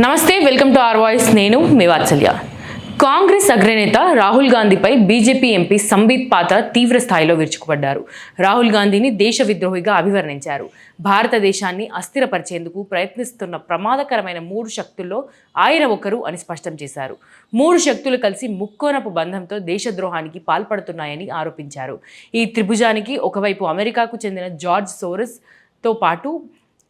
నమస్తే welcome to are voice. నేను మీ వాత్సల్య. కాంగ్రెస్ అగ్రనేత రాహుల్ గాంధీపై బీజేపీ ఎంపీ సంబీత్ పాత్ర తీవ్ర స్థాయిలో విరుచుకుపడ్డారు. రాహుల్ గాంధీని దేశ విద్రోహిగా అభివర్ణించారు. భారతదేశాన్ని అస్థిరపరిచేందుకు ప్రయత్నిస్తున్న ప్రమాదకరమైన మూడు శక్తుల్లో ఆయన ఒకరు అని స్పష్టం చేశారు. మూడు శక్తులు కలిసి ముక్కోనపు బంధంతో దేశద్రోహానికి పాల్పడుతున్నాయని ఆరోపించారు. ఈ త్రిభుజానికి ఒకవైపు అమెరికాకు చెందిన జార్జ్ సోరస్తో పాటు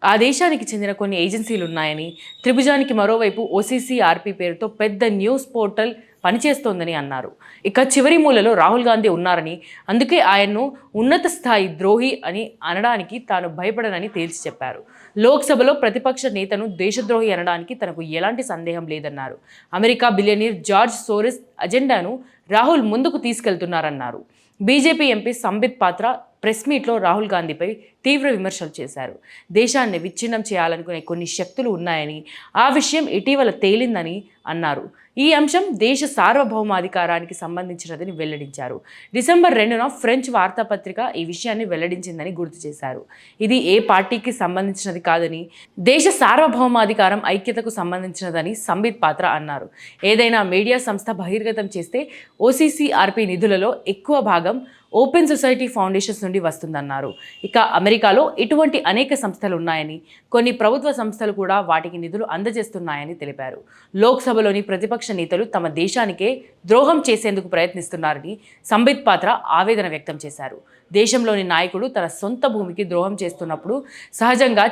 ఆ దేశానికి చెందిన కొన్ని ఏజెన్సీలు ఉన్నాయని త్రిభుజానికి మరోవైపు ఓసీసీఆర్పి పేరుతో పెద్ద న్యూస్ పోర్టల్ పనిచేస్తోందని అన్నారు. ఇక చివరి మూలలో రాహుల్ గాంధీ ఉన్నారని అందుకే ఆయన్ను ఉన్నత స్థాయి ద్రోహి అని అనడానికి తాను భయపడనని తేల్చి చెప్పారు. లోక్సభలో ప్రతిపక్ష నేతను దేశద్రోహి అనడానికి తనకు ఎలాంటి సందేహం లేదన్నారు. అమెరికా బిలియనీర్ జార్జ్ సోరెస్ అజెండాను రాహుల్ ముందుకు తీసుకెళ్తున్నారన్నారు. బీజేపీ ఎంపీ సంబిత్ పాత్ర ప్రెస్ మీట్లో రాహుల్ గాంధీపై తీవ్ర విమర్శలు చేశారు. దేశాన్ని విచ్ఛిన్నం చేయాలనుకునే కొన్ని శక్తులు ఉన్నాయని ఆ విషయం ఇటీవల తేలిందని అన్నారు. ఈ అంశం దేశ సార్వభౌమాధికారానికి సంబంధించినదని వెల్లడించారు. డిసెంబర్ రెండున ఫ్రెంచ్ వార్తాపత్రిక ఈ విషయాన్ని వెల్లడించిందని గుర్తు చేశారు. ఇది ఏ పార్టీకి సంబంధించినది కాదని దేశ సార్వభౌమాధికారం ఐక్యతకు సంబంధించినదని సంబిత్ పాత్ర అన్నారు. ఏదైనా మీడియా సంస్థ బహిర్గతం చేస్తే ఓసీసీఆర్పీ నిధులలో ఎక్కువ భాగం ఓపెన్ సొసైటీ ఫౌండేషన్స్ నుండి వస్తుందన్నారు. ఇక అమెరికాలో ఇటువంటి అనేక సంస్థలు ఉన్నాయని కొన్ని ప్రభుత్వ సంస్థలు కూడా వాటికి నిధులు అందజేస్తున్నాయని తెలిపారు. లోక్సభలోని ప్రతిపక్ష నేతలు తమ దేశానికే ద్రోహం చేసేందుకు ప్రయత్నిస్తున్నారని సంబిత్ పాత్ర ఆవేదన వ్యక్తం చేశారు. దేశంలోని నాయకుడు తన సొంత భూమికి ద్రోహం చేస్తున్నప్పుడు సహజంగా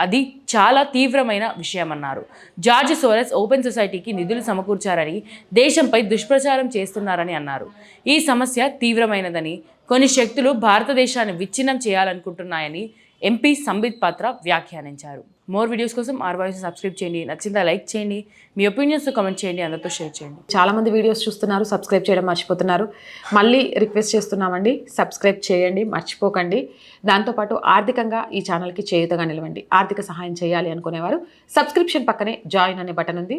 అది చాలా తీవ్రమైన విషయమన్నారు. జార్జ్ సోరెస్ ఓపెన్ సొసైటీకి నిధులు సమకూర్చారని దేశంపై దుష్ప్రచారం చేస్తున్నారని అన్నారు. ఈ సమస్య తీవ్రమైనదని కొన్ని శక్తులు భారతదేశాన్ని విచ్ఛిన్నం చేయాలనుకుంటున్నాయని ఎంపీ సంబిత్ పాత్ర వ్యాఖ్యానించారు. మోర్ వీడియోస్ కోసం ఆర్ వాయిస్ సబ్స్క్రైబ్ చేయండి. నచ్చిందా లైక్ చేయండి. మీ ఒపీనియన్స్ కామెంట్ చేయండి. అందరితో షేర్ చేయండి. చాలా మంది వీడియోస్ చూస్తున్నారు సబ్స్క్రైబ్ చేయడం మర్చిపోతున్నారు. మళ్ళీ రిక్వెస్ట్ చేస్తున్నామండి. సబ్స్క్రైబ్ చేయండి మర్చిపోకండి. దాంతోపాటు ఆర్థికంగా ఈ ఛానల్కి చేయుతగా నిలవండి. ఆర్థిక సహాయం చేయాలి అనుకునేవారు. సబ్స్క్రిప్షన్ పక్కనే జాయిన్ అనే బటన్ ఉంది.